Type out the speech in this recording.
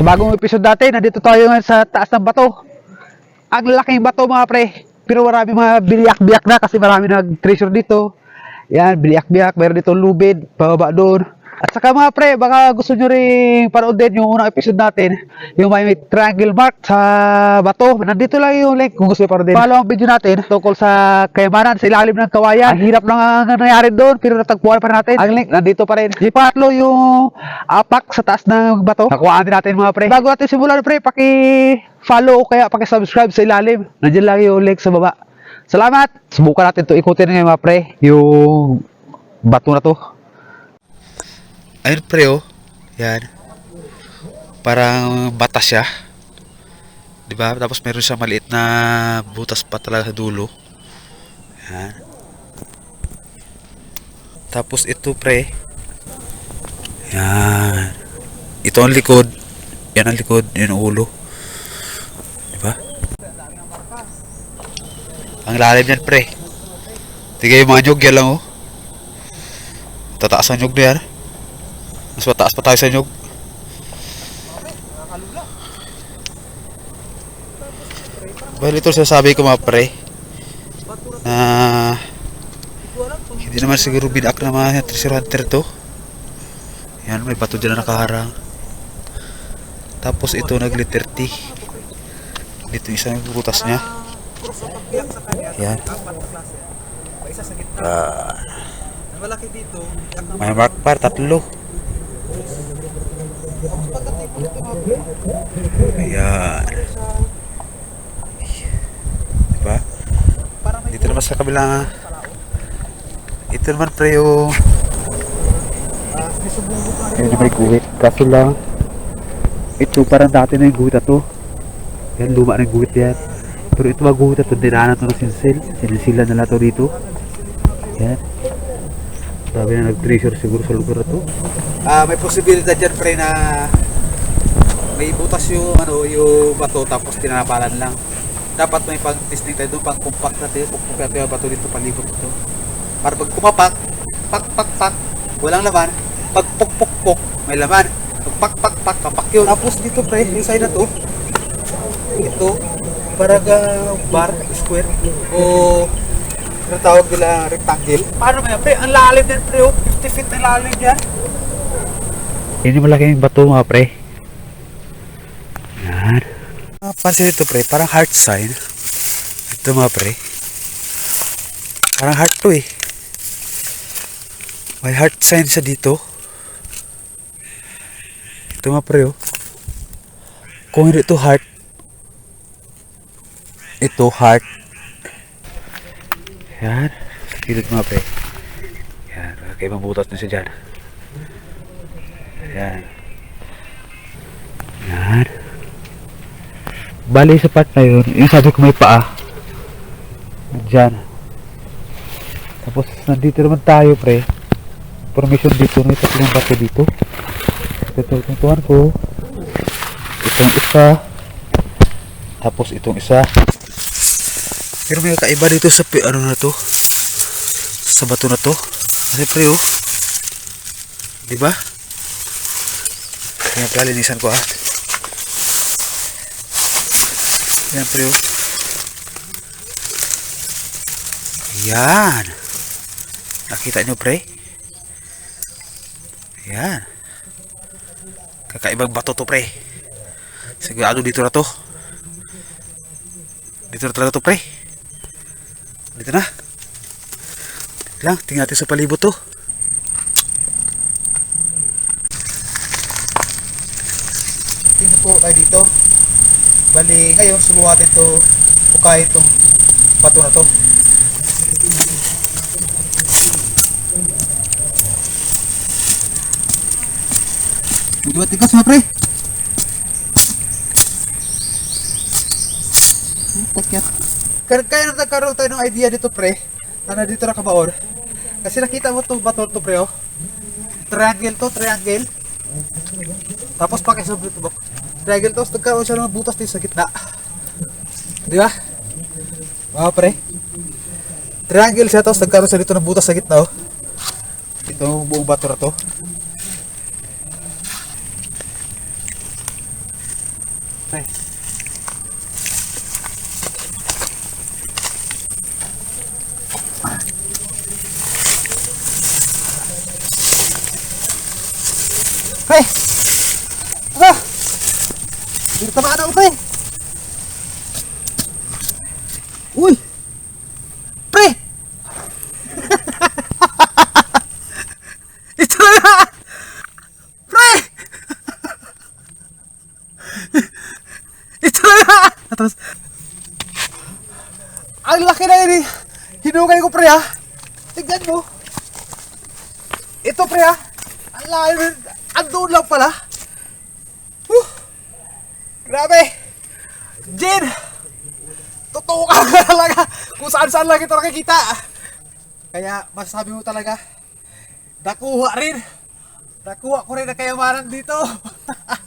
Sa bagong episode natin, nandito tayo ngayon sa taas ng bato. Ang laking bato mga pre. Pero marami mga biliyak-biyak na kasi marami nag-treasure dito. Yan, biliyak-biyak. Meron dito lubid, pababa doon. At saka mga pre, baka gusto nyo rin panoodin yung unang episode natin. Yung may triangle mark sa bato. Nandito lang yung link kung gusto nyo panoodin. Follow ang video natin tungkol sa kayamanan sa ilalim ng kawayan. Ang hirap lang ang nangyari doon pero natagpuan pa natin. Ang link nandito pa rin. Yung pangatlo yung apak sa taas ng bato. Nakuhaan din natin mga pre. Bago natin simulan pre, paki follow o kaya paki-subscribe sa ilalim. Nandiyan lang yung link sa baba. Salamat! Subukan natin to ikutin ngayon mga pre. Yung bato na to. Ayun pre oh. Yan. Parang batas siya. 'Di ba? Tapos meron siya maliit na butas pa talaga sa dulo. Yan. Tapos ito pre. Yan. Ito ang likod. Yan ang likod. Yan ang ulo. 'Di ba? Ang lalim yan pre. Tigay yung mga nyog yan lang oh. Tataas ang nyog na yan. Mas mataas pa tayo sa nyog. Well, ito sasabi ko mga pre. Na hindi naman siguro binak na mga treasure hunter to. Yan, may bato dyan na nakaharang. Tapos ito nag letter T. Dito isang butas niya. Yan. Dito. may mark par, tatlo. Ayan. Diba? Dito naman sa kabila. Ito naman pre yung... Yan may guhit. Kaso lang, ito parang dati na yung guhit na to. Yan, luma na yung guhit yan. Pero ito mga guhit na to, dinaanan to ng sinsil. Sinisilan nila to dito. Yan. Sabi na nag-treasure siguro sa lugar na to. Ah, may posibilidad dyan pre na may butas yung ano yung bato tapos tinanapalan lang. Dapat may pang testing tayo doon, pang compact natin, pupuk natin yung bato dito palibot ito. Para pag kumapak, pak pak pak, walang laman. Pag puk puk puk, may laman. Pag pak pak pak, kapak yun. Tapos dito pre, yung side na to, ito, parang ah, bar, square, o ano tawag nila rectangle. Paano ba yan pre? Ang lalim din pre, oh. 50 feet na lalim yan. Hindi malaking bato mga pre. Yan. Pansin ito pre, parang heart sign. Ito mga pre. Parang heart to eh. May heart sign sa dito. Ito mga pre oh. Kung hindi ito heart, ito heart. Yan. Kilid mga pre. Yan. Kakaibang butas na siya dyan. Yan. Yan. Bali sa part na yun, yung sabi ko may paa. Diyan. Tapos nandito naman tayo pre. Formation dito, may tatlong bato dito. Ito tuntuhan ko. Itong isa. Tapos itong isa. Pero may kaiba dito sa ano na to. Sa bato na to. Kasi pre oh. Di ba? Kaya pala linisan ko ah. Yan pre oh. Yan. Nakita nyo pre? Yan. Kakaibang bato to pre. Sigurado dito na to. Dito na talaga to pre. Dito na. Lang, tingnan natin sa palibot to. Tingnan po tayo dito. Bali, ngayon subukan natin to pukay itong bato na to. Medyo matigas mga pre. Takyat. Kaya, nagkaroon tayo ng idea dito pre, na nandito na kabaon. Kasi nakita mo to bato to pre oh. Triangle to, triangle. Tapos pakisubli ito bak. Triangle tapos nagkaroon siya ng butas dito sa gitna. Di ba? Mga pre. Triangle siya tapos nagkaroon siya dito ng butas sa gitna oh. Ito buong bato na to. Pre. Pre! Ano? Dito pre! Uy! Pre! Ito na! Pre! Ito na! Tapos, ang laki na eh. Hinugay ko pre ha. Tignan mo. Ito pre ha. Ang laki na Andun lang pala. Whew. Grabe. Jin! Totoo ka talaga. Kung saan saan lang ito nakikita. Kaya masasabi mo talaga, nakuha rin. Nakuha ko rin ang kayamanan dito.